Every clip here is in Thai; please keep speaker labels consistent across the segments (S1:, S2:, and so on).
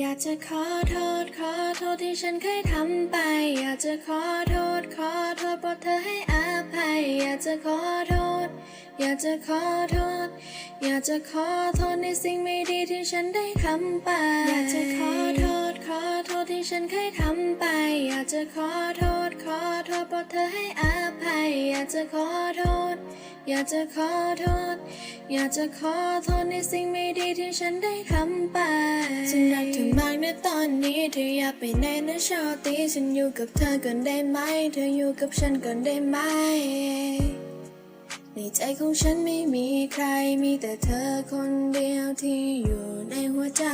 S1: อยากจะขอโทษขอโทษที่ฉันเคยทำไป อยากจะขอโทษขอโทษโปรดเธอให้อภัย อยากจะขอโทษ อยากจะขอโทษ อยากจะขอโทษในสิ่งไม่ดีที่ฉันได้ทำไป อยากจะขอโทษขอโทษที่ฉันเคยทำไป อยากจะขอโทษขอโทษโปรดเธอให้อภัย อยากจะขอโทษ อยากจะขอโทษ อยากจะขอโทษในสิ่งไม่ ที่ฉันได้ทำไปฉันรักเธอมากในะตอนนี้ เธออย่าไปไหนนะชอบตีฉันอยู่กับเธอก่อนได้ไหม เธออยู่กับฉันก่อนได้ไหม ในใจของฉันไม่มีใคร มีแต่เธอคนเดียวที่อยู่ในหัวใจ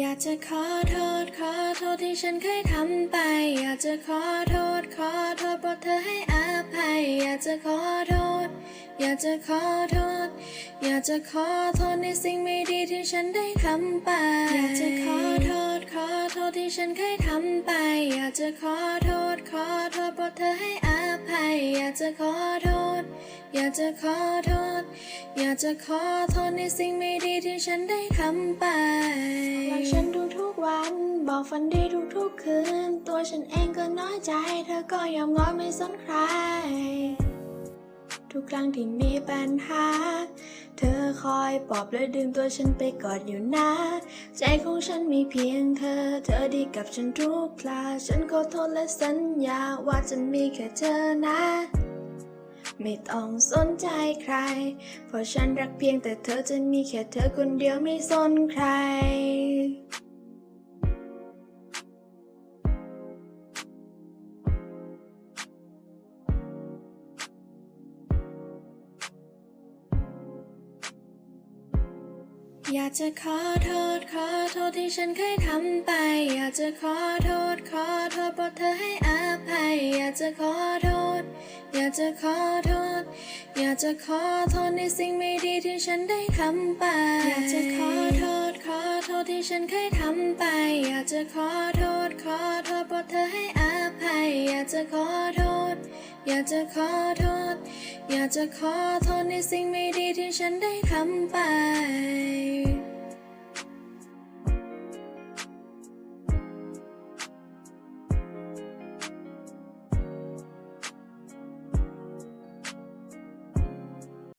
S1: อยากจะขอโทษขอโทษที่ฉันเคยทำไป อยากจะขอโทษขอโทษโปรดเธอให้อภัย อยากจะขอโทษ อยากจะขอโทษ อยากจะขอโทษในสิ่งไม่ดีที่ฉันได้ทำไป อยากจะขอโทษขอโทษที่ฉันเคยทำไป อยากจะขอโทษขอโทษโปรดเธอให้อภัย อยากจะขอโทษ อยากจะขอโทษ อยากจะขอโทษในสิ่งไม่ดีที่ฉันได้ทำไปรักฉันทุกๆวัน บอกฝันดีทุกๆคืน ตัวฉันเองก็น้อยใจ เธอก็ยอมง้อไม่สนใคร ทุกครั้งที่มีปัญหา เธอคอยปลอบและดึงตัวฉันไปกอดอยู่นะ ใจของฉันมีเพียงเธอ เธอดีกับฉันทุกครา ฉันขอโทษและสัญญาว่าจะมีแค่เธอนะ ไม่ต้องสนใจใคร เพราะฉันรักเพียงแต่เธอจะมีแค่เธอคนเดียวไม่สนใครอยากจะขอโทษขอโทษที่ฉันเคยทำไป อยากจะขอโทษขอโทษโปรดเธอให้อภัย อยากจะขอโท จะขอโทษ อยากจะขอโทษในสิ่งไม่ดีที่ฉันได้ทำไป อยากจะขอโทษ ขอโทษที่ฉันเคยทำไป อยากจะขอโทษ ขอโทษโปรดเธอให้อภัย อยากจะขอโทษ อยากจะขอโทษ อยากจะขอโทษในสิ่งไม่ดีที่ฉันได้ทำไป